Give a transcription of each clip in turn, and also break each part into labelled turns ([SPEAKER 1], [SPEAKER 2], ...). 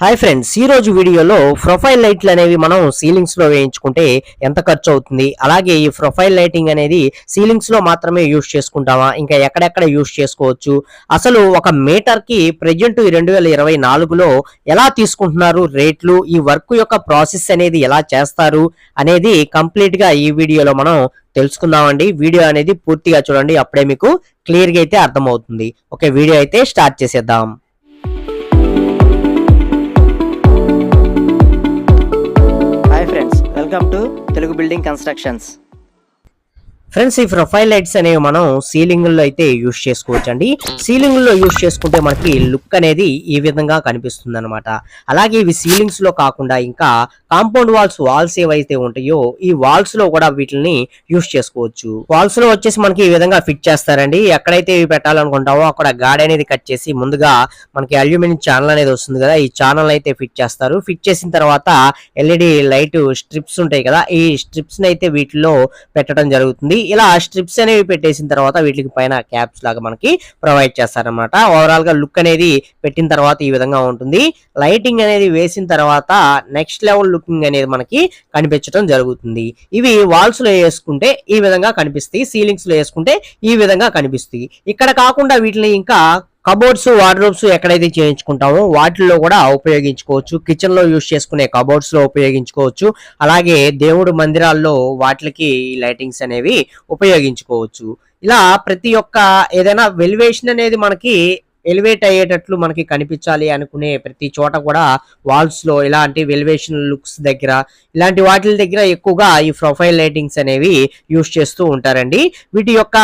[SPEAKER 1] Hi friends ఈ రోజు వీడియోలో ప్రొఫైల్ లైట్లు అనేవి మనం సీలింగ్స్లో వేయించుకుంటే ఎంత ఖర్చు అవుతుంది? అలాగే ఈ ప్రొఫైల్ లైటింగ్ అనేది సీలింగ్స్లో మాత్రమే యూజ్ చేసుకుంటామా? ఇంకా ఎక్కడెక్కడ యూస్ చేసుకోవచ్చు? అసలు ఒక మీటర్కి ప్రెజెంట్ రెండు వేల ఇరవై నాలుగులో ఎలా తీసుకుంటున్నారు? రేట్లు ఈ వర్క్ యొక్క ప్రాసెస్ అనేది ఎలా చేస్తారు? అనేది కంప్లీట్గా ఈ వీడియోలో మనం తెలుసుకుందామండి. వీడియో అనేది పూర్తిగా చూడండి అప్పుడే మీకు క్లియర్గా అయితే అర్థమవుతుంది. ఓకే వీడియో అయితే స్టార్ట్ చేసేద్దాం. Welcome to Telugu building constructions friends ఈ ప్రొఫైల్ లైట్స్ అనేవి మనం సీలింగ్లో అయితే యూస్ చేసుకోవచ్చు అండి సీలింగ్లో యూస్ చేసుకుంటే మనకి లుక్ అనేది ఈ విధంగా కనిపిస్తుంది అనమాట అలాగే ఇవి సీలింగ్స్లో కాకుండా ఇంకా కాంపౌండ్ వాల్స్ వాల్స్ ఏవైతే ఉంటాయో ఈ వాల్స్లో కూడా వీటిని యూస్ చేసుకోవచ్చు. వాల్స్లో వచ్చేసి మనకి ఈ విధంగా ఫిట్ చేస్తారండి. ఎక్కడైతే ఇవి పెట్టాలనుకుంటామో అక్కడ గాడి అనేది కట్ చేసి ముందుగా మనకి అల్యూమినియం ఛానల్ అనేది వస్తుంది కదా ఈ ఛానల్ అయితే ఫిట్ చేస్తారు. ఫిట్ చేసిన తర్వాత ఎల్ఈడి లైట్ స్ట్రిప్స్ ఉంటాయి కదా ఈ స్ట్రిప్స్ అయితే వీటిలో పెట్టడం జరుగుతుంది. ఇలా స్ట్రిప్స్ అనేవి పెట్టేసిన తర్వాత వీటికి పైన క్యాప్స్ లాగా మనకి ప్రొవైడ్ చేస్తారనమాట ఓవరాల్గా లుక్ అనేది పెట్టిన తర్వాత ఈ విధంగా ఉంటుంది. లైటింగ్ అనేది వేసిన తర్వాత నెక్స్ట్ లెవెల్ లుకింగ్ అనేది మనకి కనిపించడం జరుగుతుంది. ఇవి వాల్స్లో వేసుకుంటే ఈ విధంగా కనిపిస్తాయి సీలింగ్స్లో వేసుకుంటే ఈ విధంగా కనిపిస్తాయి. ఇక్కడ కాకుండా వీటిని ఇంకా కబోర్డ్స్ వార్డ్రోబ్స్ ఎక్కడైతే చేయించుకుంటామో వాటిల్లో కూడా ఉపయోగించుకోవచ్చు. కిచెన్లో యూస్ చేసుకునే కబోర్డ్స్లో ఉపయోగించుకోవచ్చు. అలాగే దేవుడు మందిరాల్లో వాటికి లైటింగ్స్ అనేవి ఉపయోగించుకోవచ్చు. ఇలా ప్రతి ఒక్క ఏదైనా వెలివేషన్ అనేది మనకి ఎలివేట్ అయ్యేటట్లు మనకి కనిపించాలి అనుకునే ప్రతి చోట కూడా వాల్స్లో ఇలాంటి వెలివేషన్ లుక్స్ దగ్గర ఇలాంటి వాటి దగ్గర ఎక్కువగా ఈ ప్రొఫైల్ లైటింగ్స్ అనేవి యూస్ చేస్తూ ఉంటారండి. వీటి యొక్క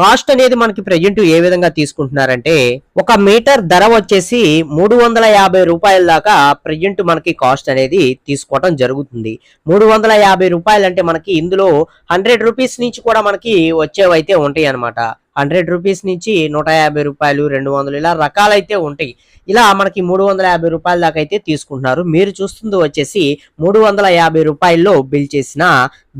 [SPEAKER 1] కాస్ట్ అనేది మనకి ప్రజెంట్ ఏ విధంగా తీసుకుంటున్నారంటే ఒక మీటర్ ధర వచ్చేసి మూడు వందల యాభై రూపాయల దాకా ప్రజెంట్ మనకి కాస్ట్ అనేది తీసుకోవటం జరుగుతుంది. మూడు వందల యాభై రూపాయలు అంటే మనకి ఇందులో హండ్రెడ్ రూపీస్ నుంచి కూడా మనకి వచ్చేవైతే ఉంటాయి అనమాట హండ్రెడ్ రూపీస్ నుంచి నూట యాభై రూపాయలు రెండు వందలు ఇలా రకాలైతే ఉంటాయి. ఇలా మనకి మూడు వందల యాభై రూపాయల దాకా అయితే తీసుకుంటున్నారు. మీరు చూస్తుంది వచ్చేసి మూడు వందల యాభై రూపాయల్లో బిల్ చేసిన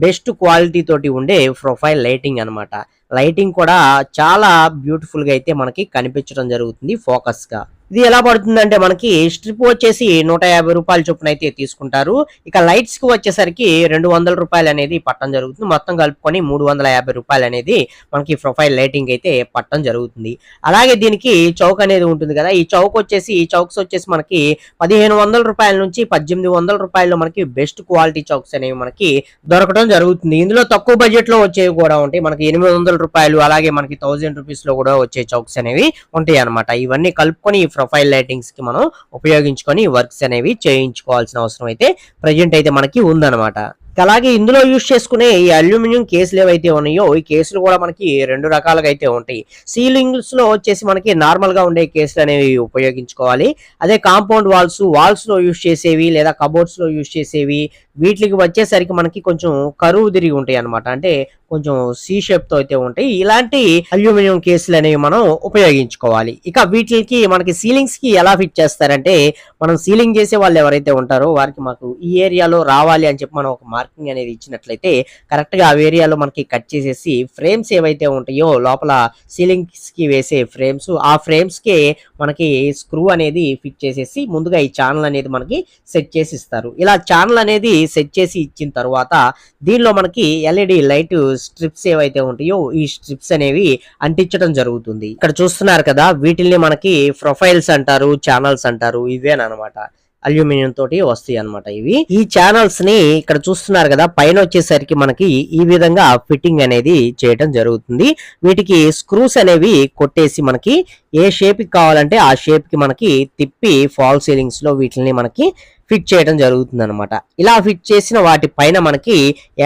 [SPEAKER 1] బెస్ట్ క్వాలిటీ తోటి ఉండే ప్రొఫైల్ లైటింగ్ అన్నమాట. లైటింగ్ కూడా చాలా బ్యూటిఫుల్గా అయితే మనకి కనిపించడం జరుగుతుంది ఫోకస్గా ఇది ఎలా పడుతుందంటే మనకి స్ట్రిప్ వచ్చేసి నూట యాభై రూపాయల చొప్పున అయితే తీసుకుంటారు. ఇక లైట్స్కి వచ్చేసరికి రెండు వందల రూపాయలు అనేది పట్టడం జరుగుతుంది. మొత్తం కలుపుకొని మూడు వందల యాభై రూపాయలు అనేది మనకి ప్రొఫైల్ లైటింగ్ అయితే పట్టడం జరుగుతుంది. అలాగే దీనికి చౌక్ అనేది ఉంటుంది కదా. ఈ చౌక్ వచ్చేసి ఈ చౌక్స్ వచ్చేసి మనకి పదిహేను వందల రూపాయల నుంచి పద్దెనిమిది వందల రూపాయల్లో మనకి బెస్ట్ క్వాలిటీ చౌక్స్ అనేవి మనకి దొరకడం జరుగుతుంది. ఇందులో తక్కువ బడ్జెట్లో వచ్చేవి కూడా ఉంటాయి. మనకి ఎనిమిది వందల రూపాయలు అలాగే మనకి థౌజండ్ రూపీస్లో కూడా వచ్చే చౌక్స్ అనేవి ఉంటాయి అనమాట ఇవన్నీ కలుపుకొని ప్రొఫైల్ లైటింగ్స్కి మనం ఉపయోగించుకొని వర్క్స్ అనేవి చేయించుకోవాల్సిన అవసరం అయితే ప్రజెంట్ అయితే మనకి ఉందన్నమాట. అలాగే ఇందులో యూస్ చేసుకునే ఈ అల్యూమినియం కేసులు ఏవైతే ఉన్నాయో ఈ కేసులు కూడా మనకి రెండు రకాలుగా అయితే ఉంటాయి. సీలింగ్స్లో వచ్చేసి మనకి నార్మల్గా ఉండే కేసులు అనేవి ఉపయోగించుకోవాలి. అదే కాంపౌండ్ వాల్స్ వాల్స్లో యూస్ చేసేవి లేదా కబోర్డ్స్లో యూస్ చేసేవి వీటికి వచ్చేసరికి మనకి కొంచెం కరువు తిరిగి ఉంటాయి అనమాట అంటే కొంచెం సి షేప్తో అయితే ఉంటాయి. ఇలాంటి అల్యూమినియం కేసులు అనేవి మనం ఉపయోగించుకోవాలి. ఇక వీటికి మనకి సీలింగ్స్కి ఎలా ఫిట్ చేస్తారంటే మనం సీలింగ్ చేసే వాళ్ళు ఎవరైతే ఉంటారో వారికి మాకు ఈ ఏరియాలో రావాలి అని చెప్పి మనం ఒక మార్కింగ్ అనేది ఇచ్చినట్లయితే కరెక్ట్గా ఆ ఏరియాలో మనకి కట్ చేసేసి ఫ్రేమ్స్ ఏవైతే ఉంటాయో లోపల సీలింగ్స్కి వేసే ఫ్రేమ్స్ ఆ ఫ్రేమ్స్కి మనకి స్క్రూ అనేది ఫిట్ చేసేసి ముందుగా ఈ ఛానల్ అనేది మనకి సెట్ చేసి ఇస్తారు. ఇలా ఛానల్ అనేది సెట్ చేసి ఇచ్చిన తర్వాత దీనిలో మనకి ఎల్ఈడి లైట్ స్ట్రిప్స్ ఏవైతే ఉంటాయో ఈ స్ట్రిప్స్ అనేవి అంటించడం జరుగుతుంది. ఇక్కడ చూస్తున్నారు కదా వీటిల్ని మనకి ప్రొఫైల్స్ అంటారు ఛానల్స్ అంటారు ఇవేనమాట అల్యూమినియం తోటి వస్తాయి అన్నమాట ఇవి. ఈ ఛానల్స్ని ఇక్కడ చూస్తున్నారు కదా పైన వచ్చేసరికి మనకి ఈ విధంగా ఫిట్టింగ్ అనేది చేయడం జరుగుతుంది. వీటికి స్క్రూస్ అనేవి కొట్టేసి మనకి ఏ షేప్కి కావాలంటే ఆ షేప్కి మనకి తిప్పి ఫాల్ సీలింగ్స్లో వీటిని మనకి ఫిట్ చేయడం జరుగుతుంది అనమాట ఇలా ఫిట్ చేసిన వాటి పైన మనకి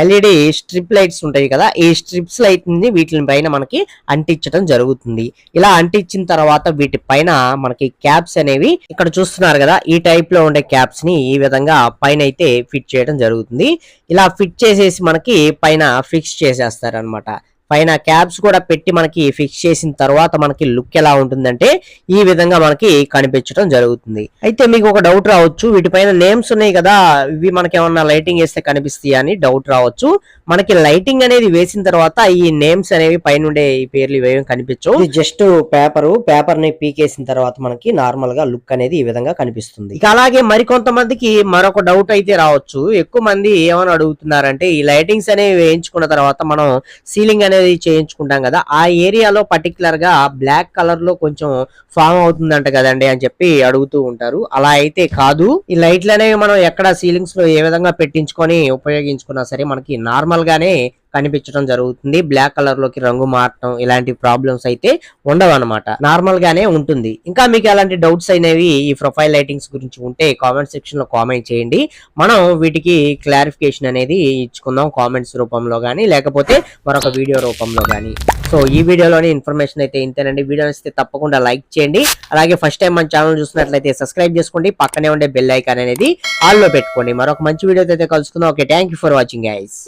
[SPEAKER 1] ఎల్ఈడి స్ట్రిప్ లైట్స్ ఉంటాయి కదా ఈ స్ట్రిప్స్ లైట్ని వీటి పైన మనకి అంటించడం జరుగుతుంది. ఇలా అంటించిన తర్వాత వీటి పైన మనకి క్యాప్స్ అనేవి ఇక్కడ చూస్తున్నారు కదా ఈ టైప్లో ఉండే క్యాప్స్ని ఈ విధంగా పైన అయితే ఫిట్ చేయడం జరుగుతుంది. ఇలా ఫిట్ చేసేసి మనకి పైన ఫిక్స్ చేసేస్తారు అనమాట పైన క్యాప్స్ కూడా పెట్టి మనకి ఫిక్స్ చేసిన తర్వాత మనకి లుక్ ఎలా ఉంటుందంటే ఈ విధంగా మనకి కనిపించడం జరుగుతుంది. అయితే మీకు ఒక డౌట్ రావచ్చు. వీటిపైన నేమ్స్ ఉన్నాయి కదా. ఇవి మనకి ఏమన్నా లైటింగ్ వేస్తే కనిపిస్తాయి అని డౌట్ రావచ్చు. మనకి లైటింగ్ అనేది వేసిన తర్వాత ఈ నేమ్స్ అనేవి పైనుండే ఈ పేర్లు ఇవేం కనిపించవు. జస్ట్ పేపర్ పేపర్ని పీకేసిన తర్వాత మనకి నార్మల్గా లుక్ అనేది ఈ విధంగా కనిపిస్తుంది. ఇక అలాగే మరికొంతమందికి మరొక డౌట్ అయితే రావచ్చు. ఎక్కువ మంది ఏమని అడుగుతున్నారంటే ఈ లైటింగ్స్ అనేవి వేయించుకున్న తర్వాత మనం సీలింగ్ అనేది చేయించుకుంటాం కదా. ఆ ఏరియాలో పర్టికులర్గా బ్లాక్ కలర్లో కొంచెం ఫామ్ అవుతుందంట కదండి అని చెప్పి అడుగుతూ ఉంటారు. అలా అయితే కాదు. ఈ లైట్లు అనేవి మనం ఎక్కడ సీలింగ్స్లో ఏ విధంగా పెట్టించుకొని ఉపయోగించుకున్నా సరే మనకి నార్మల్ గానే కనిపించడం జరుగుతుంది. బ్లాక్ కలర్లోకి రంగు మారటం ఇలాంటి ప్రాబ్లమ్స్ అయితే ఉండవు అనమాట నార్మల్ గానే ఉంటుంది. ఇంకా మీకు ఎలాంటి డౌట్స్ అయినవి ఈ ప్రొఫైల్ లైటింగ్స్ గురించి ఉంటే కామెంట్ సెక్షన్లో కామెంట్ చేయండి. మనం వీటికి క్లారిఫికేషన్ అనేది ఇచ్చుకుందాం కామెంట్స్ రూపంలో కానీ లేకపోతే మరొక వీడియో రూపంలో కానీ సో ఈ వీడియోలోని ఇన్ఫర్మేషన్ అయితే ఇంతేనండి. వీడియో నచ్చితే తప్పకుండా లైక్ చేయండి. అలాగే ఫస్ట్ టైం మన ఛానల్ చూసినట్లయితే సబ్స్క్రైబ్ చేసుకోండి. పక్కనే ఉండే బెల్ ఐకాన్ అనేది ఆల్లో పెట్టుకోండి. మరొక మంచి వీడియో అయితే కలుసుకుందాం. Okay thank you for watching guys